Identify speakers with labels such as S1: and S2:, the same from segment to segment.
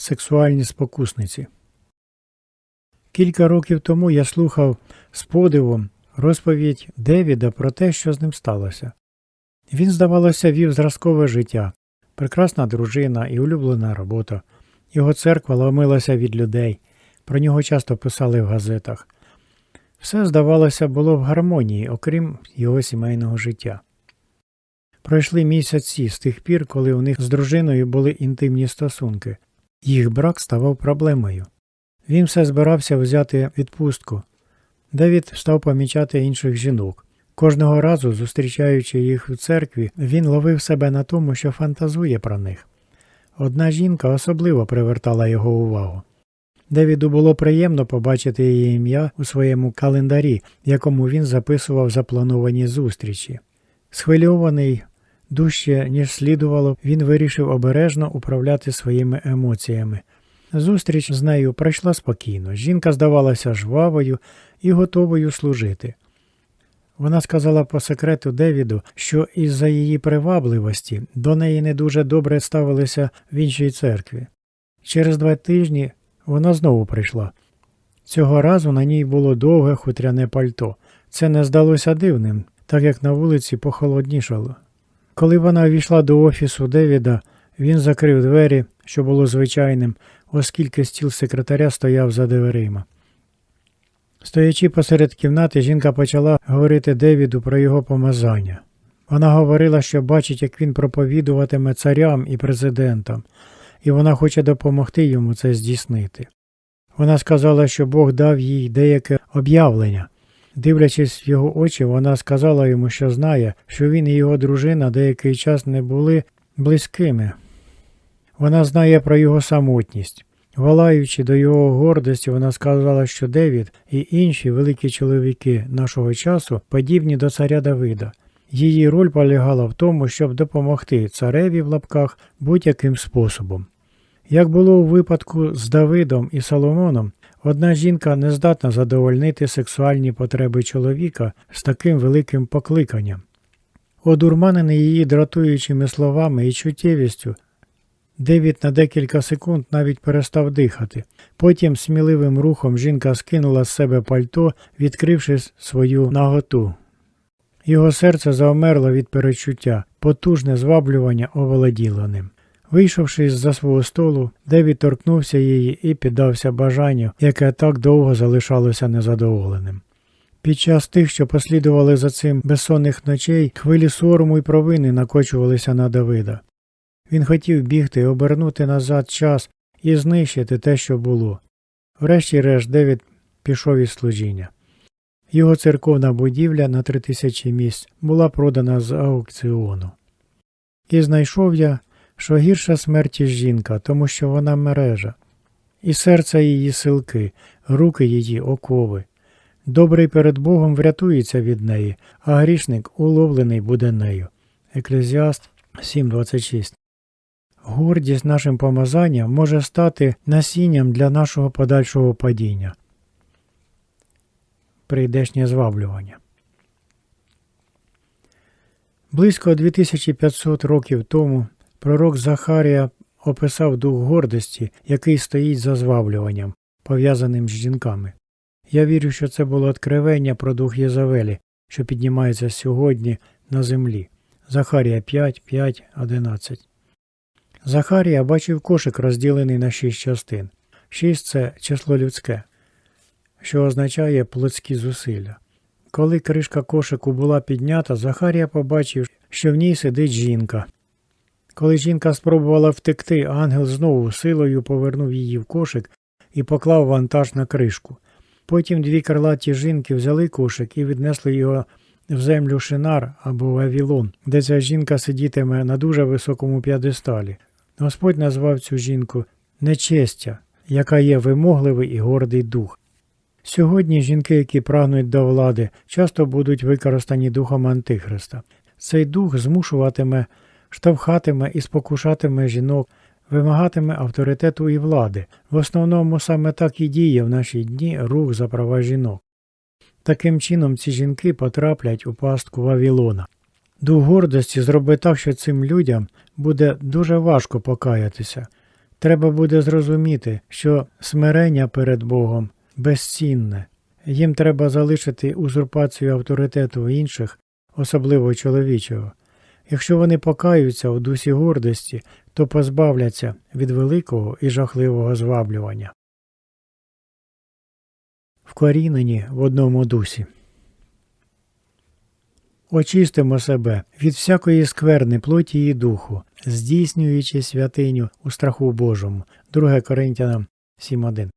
S1: сексуальні спокусниці. Кілька років тому я слухав з подивом розповідь Девіда про те, що з ним сталося. Він, здавалося, вів зразкове життя, прекрасна дружина і улюблена робота. Його церква ломилася від людей, про нього часто писали в газетах. Все, здавалося, було в гармонії, окрім його сімейного життя. Пройшли місяці з тих пір, коли у них з дружиною були інтимні стосунки. Їх брак ставав проблемою. Він все збирався взяти відпустку. Девід став помічати інших жінок. Кожного разу, зустрічаючи їх в церкві, він ловив себе на тому, що фантазує про них. Одна жінка особливо привертала його увагу. Девіду було приємно побачити її ім'я у своєму календарі, якому він записував заплановані зустрічі. Схвильований дужче, ніж слідувало, він вирішив обережно управляти своїми емоціями. Зустріч з нею пройшла спокійно. Жінка здавалася жвавою і готовою служити. Вона сказала по секрету Девіду, що із-за її привабливості до неї не дуже добре ставилися в іншій церкві. Через два тижні вона знову прийшла. Цього разу на ній було довге хутряне пальто. Це не здалося дивним, так як на вулиці похолоднішало. Коли вона увійшла до офісу Девіда, він закрив двері, що було звичайним, оскільки стіл секретаря стояв за дверима. Стоячи посеред кімнати, жінка почала говорити Девіду про його помазання. Вона говорила, що бачить, як він проповідуватиме царям і президентам, і вона хоче допомогти йому це здійснити. Вона сказала, що Бог дав їй деяке об'явлення. Дивлячись в його очі, вона сказала йому, що знає, що він і його дружина деякий час не були близькими. Вона знає про його самотність. Волаючи до його гордості, вона сказала, що Девід і інші великі чоловіки нашого часу подібні до царя Давида. Її роль полягала в тому, щоб допомогти цареві в лапках будь-яким способом. Як було у випадку з Давидом і Соломоном, одна жінка не здатна задовольнити сексуальні потреби чоловіка з таким великим покликанням. Одурманений її дратуючими словами і чуттєвістю, Девід на декілька секунд навіть перестав дихати. Потім сміливим рухом жінка скинула з себе пальто, відкривши свою наготу. Його серце завмерло від перечуття, потужне зваблювання оволоділо ним. Вийшовши з-за свого столу, Девід торкнувся її і піддався бажанню, яке так довго залишалося незадоволеним. Під час тих, що послідували за цим безсонних ночей, хвилі сорому й провини накочувалися на Давида. Він хотів бігти, обернути назад час і знищити те, що було. Врешті-решт Девід пішов із служіння. Його церковна будівля на три тисячі місць була продана з аукціону. І знайшов я, що гірша смерті жінка, тому що вона мережа, і серце її силки, руки її окови. Добрий перед Богом врятується від неї, а грішник уловлений буде нею. Еклезіаст 7.26 Гордість нашим помазанням може стати насінням для нашого подальшого падіння. Прийдешнє зваблювання. Близько 2500 років тому пророк Захарія описав дух гордості, який стоїть за зваблюванням, пов'язаним з жінками. Я вірю, що це було откровення про дух Єзавелі, що піднімається сьогодні на землі. Захарія 5, 5, 11. Захарія бачив кошик, розділений на шість частин. Шість це число людське, що означає плотські зусилля. Коли кришка кошику була піднята, Захарія побачив, що в ній сидить жінка. Коли жінка спробувала втекти, ангел знову силою повернув її в кошик і поклав вантаж на кришку. Потім дві крилаті жінки взяли кошик і віднесли його в землю Шинар або Вавілон, де ця жінка сидітиме на дуже високому п'ядесталі. Господь назвав цю жінку нечестя, яка є вимогливий і гордий дух. Сьогодні жінки, які прагнуть до влади, часто будуть використані духом Антихриста. Цей дух змушуватиме, штовхатиме і спокушатиме жінок, вимагатиме авторитету і влади. В основному саме так і діє в наші дні рух за права жінок. Таким чином ці жінки потраплять у пастку Вавілона. Дух гордості зробить так, що цим людям буде дуже важко покаятися. Треба буде зрозуміти, що смирення перед Богом безцінне. Їм треба залишити узурпацію авторитету інших, особливо чоловічого. Якщо вони покаються у дусі гордості, то позбавляться від великого і жахливого зваблювання. Вкорінені в одному дусі. Очистимо себе від всякої скверни плоті і духу, здійснюючи святиню у страху Божому. 2 Коринтянам 7.1.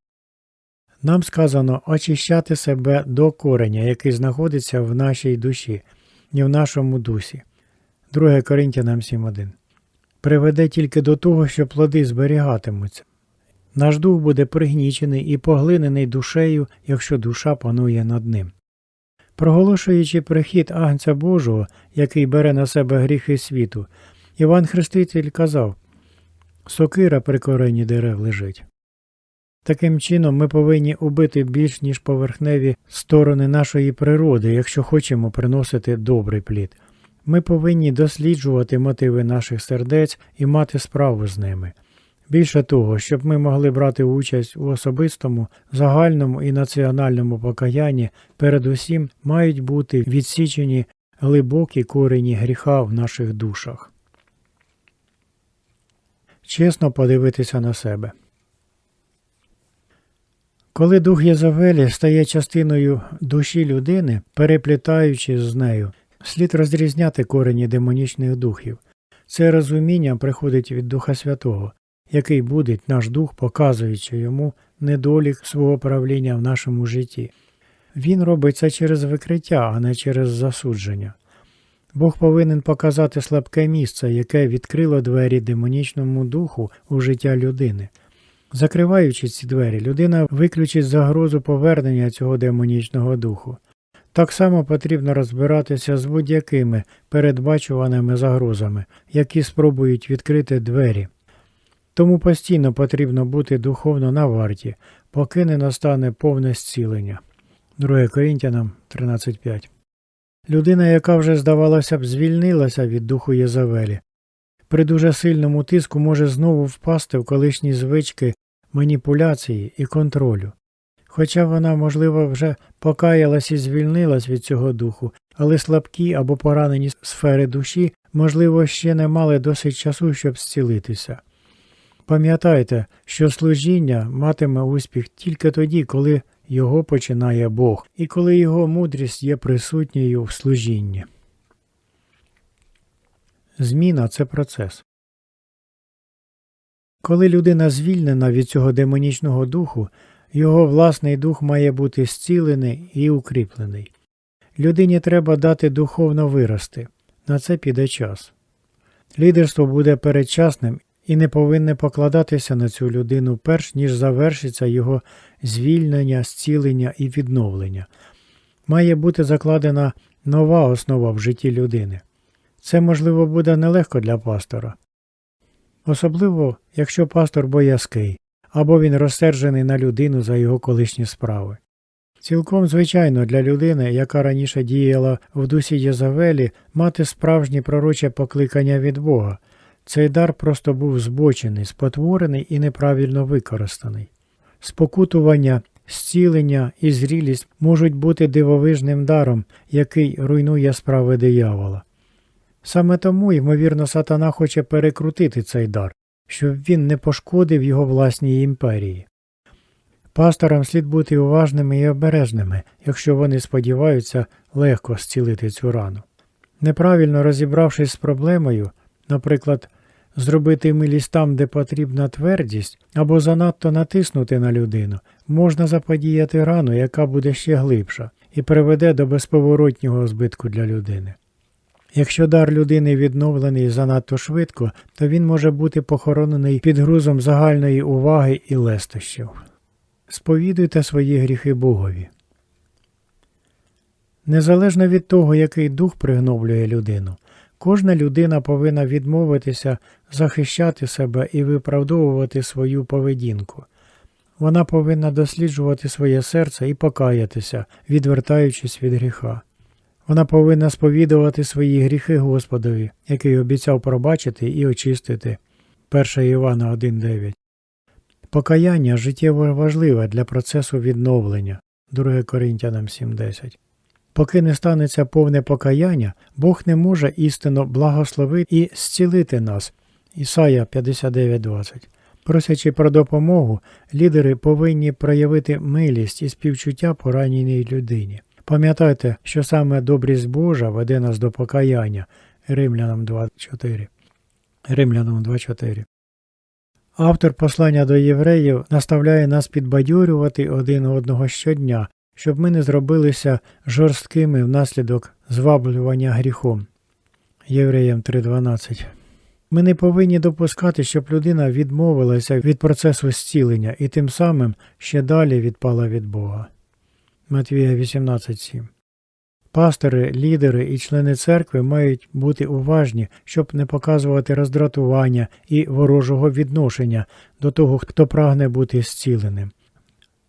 S1: Нам сказано очищати себе до кореня, який знаходиться в нашій душі, і в нашому дусі. 2 Коринтянам 7.1. Приведе тільки до того, що плоди зберігатимуться. Наш дух буде пригнічений і поглинений душею, якщо душа панує над ним. Проголошуючи прихід Агнця Божого, який бере на себе гріхи світу, Іван Хреститель казав Сокира при корені дерев лежить. Таким чином, ми повинні убити більш ніж поверхневі сторони нашої природи, якщо хочемо приносити добрий плід. Ми повинні досліджувати мотиви наших сердець і мати справу з ними. Більше того, щоб ми могли брати участь у особистому, загальному і національному покаянні, передусім мають бути відсічені глибокі корені гріха в наших душах. Чесно подивитися на себе. Коли дух Єзавелі стає частиною душі людини, переплітаючись з нею, слід розрізняти корені демонічних духів. Це розуміння приходить від Духа Святого, який будить наш дух, показуючи йому недолік свого правління в нашому житті. Він робить це через викриття, а не через засудження. Бог повинен показати слабке місце, яке відкрило двері демонічному духу у життя людини. Закриваючи ці двері, людина виключить загрозу повернення цього демонічного духу. Так само потрібно розбиратися з будь-якими передбачуваними загрозами, які спробують відкрити двері. Тому постійно потрібно бути духовно на варті, поки не настане повне зцілення. 2 Корінтянам 13.5 Людина, яка вже, здавалося б, звільнилася від духу Єзавелі, при дуже сильному тиску може знову впасти в колишні звички маніпуляції і контролю. Хоча вона, можливо, вже покаялась і звільнилась від цього духу, але слабкі або поранені сфери душі, можливо, ще не мали досить часу, щоб зцілитися. Пам'ятайте, що служіння матиме успіх тільки тоді, коли його починає Бог, і коли його мудрість є присутньою в служінні. Зміна це процес. Коли людина звільнена від цього демонічного духу, його власний дух має бути зцілений і укріплений. Людині треба дати духовно вирости. На це піде час. Лідерство буде передчасним і не повинне покладатися на цю людину, перш ніж завершиться його звільнення, зцілення і відновлення. Має бути закладена нова основа в житті людини. Це, можливо, буде нелегко для пастора. Особливо, якщо пастор боязкий, або він розсержений на людину за його колишні справи. Цілком звичайно для людини, яка раніше діяла в дусі Єзавелі, мати справжнє пророче покликання від Бога. Цей дар просто був збочений, спотворений і неправильно використаний. Спокутування, зцілення і зрілість можуть бути дивовижним даром, який руйнує справи диявола. Саме тому, ймовірно, сатана хоче перекрутити цей дар, щоб він не пошкодив його власній імперії. Пасторам слід бути уважними і обережними, якщо вони сподіваються легко зцілити цю рану. Неправильно розібравшись з проблемою, наприклад, зробити милість там, де потрібна твердість, або занадто натиснути на людину, можна заподіяти рану, яка буде ще глибша, і приведе до безповоротнього збитку для людини. Якщо дар людини відновлений занадто швидко, то він може бути похоронений під грузом загальної уваги і лестощів. Сповідуйте свої гріхи Богові. Незалежно від того, який дух пригноблює людину, кожна людина повинна відмовитися захищати себе і виправдовувати свою поведінку. Вона повинна досліджувати своє серце і покаятися, відвертаючись від гріха. Вона повинна сповідувати свої гріхи Господові, який обіцяв пробачити і очистити. 1 Івана 1.9 Покаяння життєво важливе для процесу відновлення. 2 Коринтянам 7.10. Поки не станеться повне покаяння, Бог не може істинно благословити і зцілити нас. Ісая 59.20. Просячи про допомогу, лідери повинні проявити милість і співчуття пораненій людині. Пам'ятайте, що саме добрість Божа веде нас до покаяння. Римлянам 2.4. Римлянам 2.4. Автор послання до євреїв наставляє нас підбадьорювати один одного щодня, щоб ми не зробилися жорсткими внаслідок зваблювання гріхом. Євреям 3.12. Ми не повинні допускати, щоб людина відмовилася від процесу зцілення і тим самим ще далі відпала від Бога. Матвія 18.7. Пастори, лідери і члени церкви мають бути уважні, щоб не показувати роздратування і ворожого відношення до того, хто прагне бути зціленим.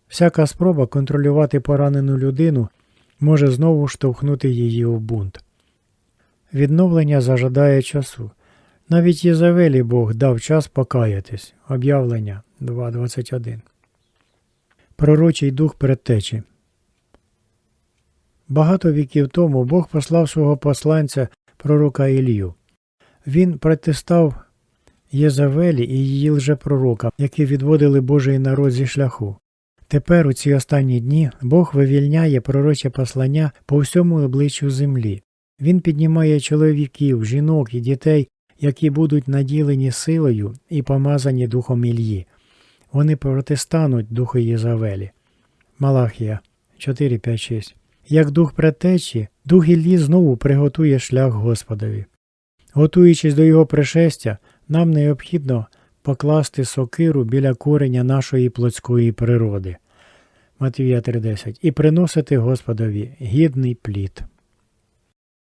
S1: Всяка спроба контролювати поранену людину може знову штовхнути її у бунт. Відновлення зажадає часу. Навіть Єзавелі Бог дав час покаятись. Об'явлення 2.21. Пророчий дух предтечі. Багато віків тому Бог послав свого посланця пророка Ілію. Він протистав Єзавелі і її лжепророка, які відводили Божий народ зі шляху. Тепер, у ці останні дні, Бог вивільняє пророче послання по всьому обличчю землі. Він піднімає чоловіків, жінок і дітей, які будуть наділені силою і помазані духом Ільї. Вони протистануть духу Єзавелі. Малахія 4, 5, 6. Як дух предтечі, дух Іллі знову приготує шлях Господові. Готуючись до його пришестя, нам необхідно покласти сокиру біля кореня нашої плотської природи. Матвія 3.10 і приносити Господові гідний плід.